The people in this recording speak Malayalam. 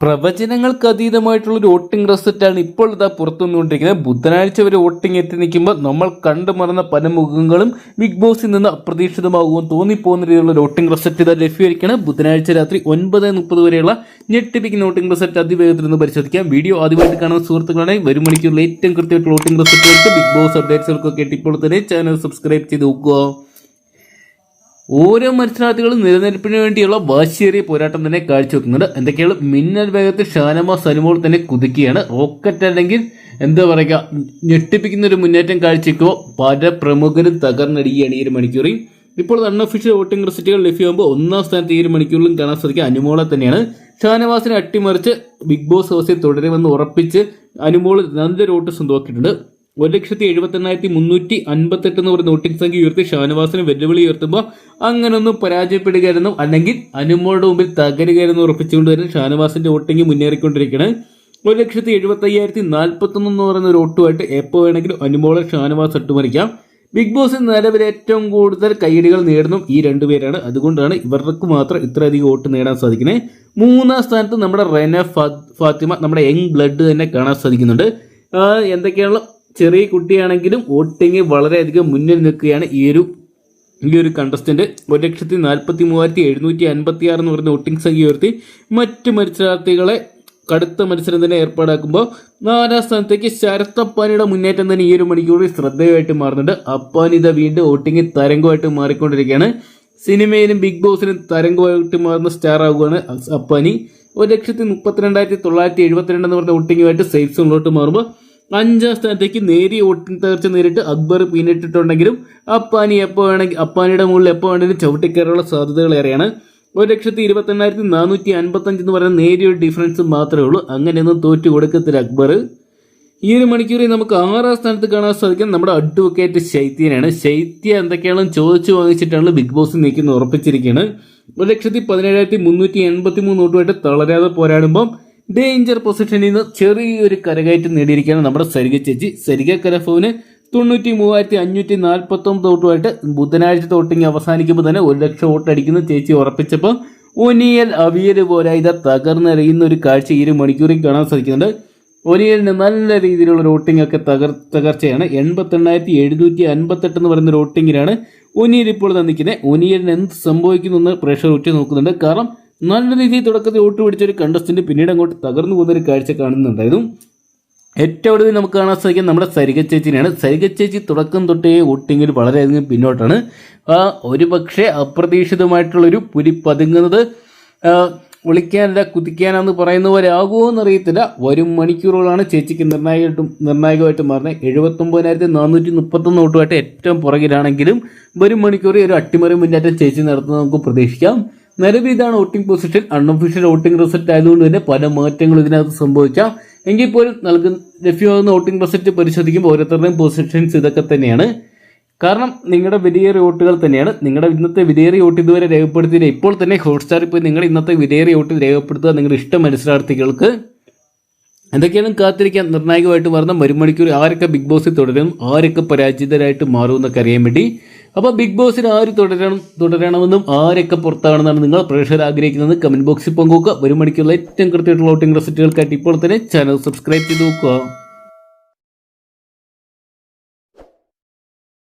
പ്രവചനങ്ങൾക്ക് അതീതമായിട്ടുള്ള ഒരു വോട്ടിംഗ് റിസൾട്ടാണ് ഇപ്പോൾ ഇതാ പുറത്തു വന്നുകൊണ്ടിരിക്കുന്നത് ബുധനാഴ്ച വരെ വോട്ടിംഗ് എത്തി നിൽക്കുമ്പോൾ നമ്മൾ കണ്ടു മറന്ന പല മുഖങ്ങളും ബിഗ് ബോസിൽ നിന്ന് അപ്രതീക്ഷിതമാകുമെന്ന് തോന്നിപ്പോകുന്ന രീതിയിലുള്ള വോട്ടിംഗ് റിസൾട്ട് ഇതാ ലഭ്യമായിരിക്കണം ബുധനാഴ്ച രാത്രി ഒൻപത് മുപ്പത് വരെയുള്ള ഞെട്ടിപ്പിക്കുന്ന വോട്ടിംഗ് റിസൾട്ട് അതിവേഗത്തിൽ നിന്ന് പരിശോധിക്കാം. വീഡിയോ ആദ്യമായിട്ട് കാണുന്ന സുഹൃത്തുക്കളാണെങ്കിൽ വരും മണിക്കൂറിൽ ഏറ്റവും കൃത്യമായിട്ടുള്ള വോട്ടിംഗ് റിസൾട്ടുകൾക്ക് ബിഗ് ബോസ് അപ്ഡേറ്റ്സുകൾക്കൊക്കെ ഇപ്പോൾ തന്നെ ചാനൽ സബ്സ്ക്രൈബ് ചെയ്ത് നോക്കുക. ഓരോ മത്സരാർത്ഥികളും നിലനിൽപ്പിന് വേണ്ടിയുള്ള വാശിയേറിയ പോരാട്ടം തന്നെ കാഴ്ചവെക്കുന്നുണ്ട്. എന്തൊക്കെയാണ്? മിന്നൽ വേഗത്തിൽ ഷാനവാസ് അനുമോൾ തന്നെ കുതിക്കുകയാണ് റോക്കറ്റ് അല്ലെങ്കിൽ എന്താ പറയുക ഞെട്ടിപ്പിക്കുന്ന ഒരു മുന്നേറ്റം കാഴ്ചയ്ക്കോ പല പ്രമുഖരും തകർന്നടിയാണ് ഈ ഒരു മണിക്കൂറിൽ. ഇപ്പോൾ അൺഒഫീഷ്യൽ വോട്ടിംഗ് റിസൾട്ടുകൾ ലഭ്യമാകുമ്പോൾ ഒന്നാം സ്ഥാനത്ത് ഈ ഒരു മണിക്കൂറിലും കാണാൻ സാധിക്കുക അനുമോളെ തന്നെയാണ്. ഷാനവാസിനെ അട്ടിമറിച്ച് ബിഗ് ബോസ് ഹൗസിൽ തുടരുമെന്ന് ഉറപ്പിച്ച് അനുമോൾ നല്ലൊരു വോട്ട് സ്വന്തമാക്കിയിട്ടുണ്ട്. ഒരു ലക്ഷത്തി എഴുപത്തി എണ്ണായിരത്തി മുന്നൂറ്റി അൻപത്തെട്ട് എന്ന് പറയുന്ന വോട്ടിംഗ് സംഖ്യ ഉയർത്തി ഷാനവാസിന് വെല്ലുവിളി ഉയർത്തുമ്പോൾ അങ്ങനെ ഒന്ന് പരാജയപ്പെടുകയായിരുന്നു. അല്ലെങ്കിൽ അനുമോളുടെ മുമ്പിൽ തകരുകയായിരുന്നു ഉറപ്പിച്ചുകൊണ്ട് തന്നെ ഷാനവാസിന്റെ വോട്ടിംഗ് മുന്നേറിക്കൊണ്ടിരിക്കുകയാണ് ഒരു ലക്ഷത്തി എഴുപത്തി അയ്യായിരത്തി നാൽപ്പത്തൊന്ന് എന്ന് പറയുന്ന ഒരു വോട്ടുമായിട്ട് എപ്പോൾ വേണമെങ്കിലും അനുമോളെ ഷാനവാസ് അട്ടുമറിക്കാം ബിഗ് ബോസിൽ നിലവിൽ ഏറ്റവും കൂടുതൽ കയ്യടികൾ നേടുന്നു ഈ രണ്ടുപേരാണ് അതുകൊണ്ടാണ് ഇവർക്ക് മാത്രം ഇത്രയധികം വോട്ട് നേടാൻ സാധിക്കുന്നത്. മൂന്നാം സ്ഥാനത്ത് നമ്മുടെ റെന ഫാത്തിമ നമ്മുടെ യങ് ബ്ലഡ് തന്നെ കാണാൻ സാധിക്കുന്നുണ്ട്. എന്തൊക്കെയാണല്ലോ എന്തൊക്കെയാണ് ചെറിയ കുട്ടിയാണെങ്കിലും വോട്ടിംഗ് വളരെയധികം മുന്നിൽ നിൽക്കുകയാണ് ഈ ഒരു ഈ ഒരു കണ്ടസ്റ്റന്റ് ഒരു ലക്ഷത്തി നാൽപ്പത്തി മൂവായിരത്തി എഴുന്നൂറ്റി അൻപത്തി ആറ് എന്ന് പറയുന്ന വോട്ടിംഗ് സംഖ്യ ഉയർത്തി മറ്റ് മത്സരാർത്ഥികളെ കടുത്ത മത്സരം തന്നെ ഏർപ്പാടാക്കുമ്പോൾ നാലാം സ്ഥാനത്തേക്ക് ശരത്തപ്പാനിയുടെ മുന്നേറ്റം തന്നെ ഈ ഒരു മണിക്കൂറിൽ ശ്രദ്ധേയമായിട്ട് മാറുന്നുണ്ട്. അപ്പാനിത വീണ്ടും വോട്ടിംഗ് തരംഗമായിട്ട് മാറിക്കൊണ്ടിരിക്കുകയാണ്. സിനിമയിലും ബിഗ് ബോസിലും തരംഗമായിട്ട് മാറുന്ന സ്റ്റാർ ആവുകയാണ് അപ്പാനി. ഒരു ലക്ഷത്തി മുപ്പത്തിരണ്ടായിരത്തി തൊള്ളായിരത്തി എഴുപത്തിരണ്ട് എന്ന് പറഞ്ഞ വോട്ടിങ്ങുമായിട്ട് സേഫ് സോണിലോട്ട് മാറുമ്പോൾ അഞ്ചാം സ്ഥാനത്തേക്ക് നേരിയ ഒട്ടും തകർച്ച നേരിട്ട് അക്ബർ പിന്നിട്ടിട്ടുണ്ടെങ്കിലും അപ്പാനി എപ്പോൾ വേണമെങ്കിൽ അപ്പാനിയുടെ മുകളിൽ എപ്പോൾ വേണമെങ്കിലും ചവിട്ടിക്കയറാനുള്ള സാധ്യതകൾ ഏറെയാണ്. ഒരു ലക്ഷത്തി ഇരുപത്തെണ്ണായിരത്തി നാനൂറ്റി അൻപത്തഞ്ച് എന്ന് പറയുന്ന നേരിയ ഡിഫറൻസ് മാത്രമേ ഉള്ളൂ. അങ്ങനെയൊന്നും തോറ്റു കൊടുക്കത്തില്ല അക്ബർ. ഈ ഒരു മണിക്കൂറിൽ നമുക്ക് ആറാം സ്ഥാനത്ത് കാണാൻ സാധിക്കും നമ്മുടെ അഡ്വക്കേറ്റ് ശൈത്യനാണ്. ശൈത്യ എന്തൊക്കെയാണെന്ന് ചോദിച്ചു വാങ്ങിച്ചിട്ടാണ് ബിഗ് ബോസ് നീക്കുന്നത് ഉറപ്പിച്ചിരിക്കുകയാണ്. ഒരു ലക്ഷത്തി പതിനേഴായിരത്തി മുന്നൂറ്റി എൺപത്തി മൂന്ന് തളരാതെ പോരാടുമ്പം ഡേഞ്ചർ പൊസിഷനിൽ നിന്ന് ചെറിയൊരു കരകയറ്റം നേടിയിരിക്കുകയാണ് നമ്മുടെ സരിക ചേച്ചി. സരിക കരഫോവിന് തൊണ്ണൂറ്റി മൂവായിരത്തി അഞ്ഞൂറ്റി നാൽപ്പത്തി ഒമ്പത് വോട്ടുമായിട്ട് ബുധനാഴ്ച തോട്ടിങ് അവസാനിക്കുമ്പോൾ തന്നെ ഒരു ലക്ഷം വോട്ട് അടിക്കുന്ന ചേച്ചി ഉറപ്പിച്ചപ്പോൾ. ഒനിയൽ അവിയൽ പോലെ ഇത് തകർന്നറിയുന്ന ഒരു കാഴ്ച ഒരു മണിക്കൂറിൽ കാണാൻ സാധിക്കുന്നുണ്ട്. ഒനിയലിന് നല്ല രീതിയിലുള്ള റോട്ടിംഗ് ഒക്കെ തകർ തകർച്ചയാണ്. എൺപത്തി എണ്ണായിരത്തി എഴുന്നൂറ്റി അൻപത്തെട്ട് എന്ന് പറയുന്ന റോട്ടിങ്ങിലാണ് ഒനിയൽ ഇപ്പോൾ നിൽക്കുന്നത് ഒനിയലിന് എന്ത് സംഭവിക്കുന്നു എന്ന് പ്രഷർ ഉറ്റു നോക്കുന്നുണ്ട് കാരണം നല്ല രീതിയിൽ തുടക്കത്തിൽ വോട്ട് പിടിച്ച ഒരു കണ്ടസ്റ്റന്റ് പിന്നീട് അങ്ങോട്ട് തകർന്നു പോകുന്ന ഒരു കാഴ്ച കാണുന്നുണ്ടായിരുന്നു. ഏറ്റവും ഒടുവിൽ നമുക്ക് കാണാൻ സാധിക്കും നമ്മുടെ സരിക ചേച്ചിനെയാണ്. സരിക ചേച്ചി തുടക്കം തൊട്ടേ വോട്ടിങ്ങിൽ വളരെയധികം പിന്നോട്ടാണ്. ഒരു പക്ഷേ അപ്രതീക്ഷിതമായിട്ടുള്ളൊരു പുലി പതുങ്ങുന്നത് ആ, ഒളിക്കാനല്ല കുതിക്കാനാന്ന് പറയുന്ന പോലെ ആകുമോ എന്നറിയത്തില്ല വരും മണിക്കൂറുകളാണ് ചേച്ചിക്ക് നിർണായകമായിട്ടും നിർണായകമായിട്ട് മാറുന്നത്. എഴുപത്തൊമ്പതിനായിരത്തി നാനൂറ്റി മുപ്പത്തൊന്ന് വോട്ടുമായിട്ട് ഏറ്റവും പുറകിലാണെങ്കിലും വരും മണിക്കൂറിൽ ഒരു അട്ടിമറി മുന്നേറ്റം ചേച്ചി നടത്തുന്നത് നമുക്ക് പ്രതീക്ഷിക്കാം. നിലവിൽ ഇതാണ് voting position. Unofficial voting result ആയതുകൊണ്ട് തന്നെ പല മാറ്റങ്ങളും ഇതിനകത്ത് സംഭവിക്കാം. എങ്കിൽ പോലും നൽകുന്ന ലഭ്യമാകുന്ന വോട്ടിംഗ് റിസൾട്ട് പരിശോധിക്കുമ്പോൾ ഓരോരുത്തരുടെയും പൊസിഷൻസ് ഇതൊക്കെ തന്നെയാണ്. കാരണം നിങ്ങളുടെ വിലയേറിയ വോട്ടുകൾ തന്നെയാണ്. നിങ്ങളുടെ ഇന്നത്തെ വിലയേറിയ വോട്ട് ഇതുവരെ രേഖപ്പെടുത്തിയില്ല. ഇപ്പോൾ തന്നെ ഹോട്ട്സ്റ്റാറിൽ പോയി നിങ്ങളുടെ ഇന്നത്തെ വിലയേറിയ വോട്ട് രേഖപ്പെടുത്തുക നിങ്ങളുടെ ഇഷ്ട മത്സരാർത്ഥികൾക്ക് എന്തൊക്കെയാണ് കാത്തിരിക്കാൻ നിർണായകമായിട്ട് വരുന്ന മരുമണിക്കൂർ ആരൊക്കെ ബിഗ് ബോസിൽ തുടരും? ആരൊക്കെ പരാജിതരായിട്ട് മാറുമെന്നൊക്കെ അറിയാൻ വേണ്ടി അപ്പോൾ ബിഗ് ബോസിന് ആര് തുടരണം തുടരണമെന്നും ആരൊക്കെ പുറത്താണെന്നാണ് നിങ്ങൾ പ്രേക്ഷകർ ആഗ്രഹിക്കുന്നത്. കമന്റ് ബോക്സിൽ പങ്കുവെക്കുക. ഒരു മണിക്കുള്ള ഏറ്റവും കൃത്യമായിട്ടുള്ള വോട്ടിംഗ് റിസൾട്ടുകൾക്കായിട്ട് ഇപ്പോൾ തന്നെ ചാനൽ സബ്സ്ക്രൈബ് ചെയ്ത് നോക്കുക.